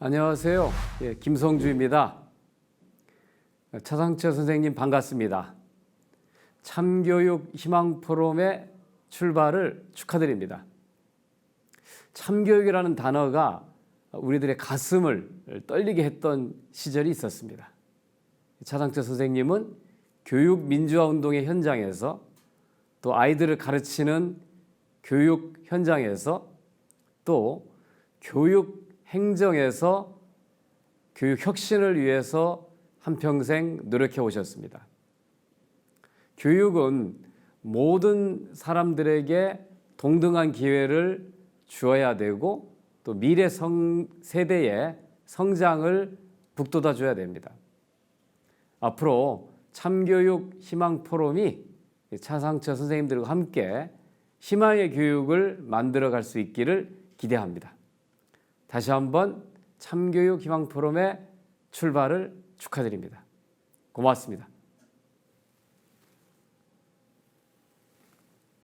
안녕하세요. 예, 김성주입니다. 차상철 선생님 반갑습니다. 참교육 희망 포럼의 출발을 축하드립니다. 참교육이라는 단어가 우리들의 가슴을 떨리게 했던 시절이 있었습니다. 차상철 선생님은 교육 민주화 운동의 현장에서 또 아이들을 가르치는 교육 현장에서 또 교육 행정에서 교육 혁신을 위해서 한평생 노력해 오셨습니다. 교육은 모든 사람들에게 동등한 기회를 주어야 되고 또 미래 성, 세대의 성장을 북돋아 줘야 됩니다. 앞으로 참교육 희망 포럼이 차상처 선생님들과 함께 희망의 교육을 만들어 갈 수 있기를 기대합니다. 다시 한번 참교육 희망 포럼의 출발을 축하드립니다. 고맙습니다.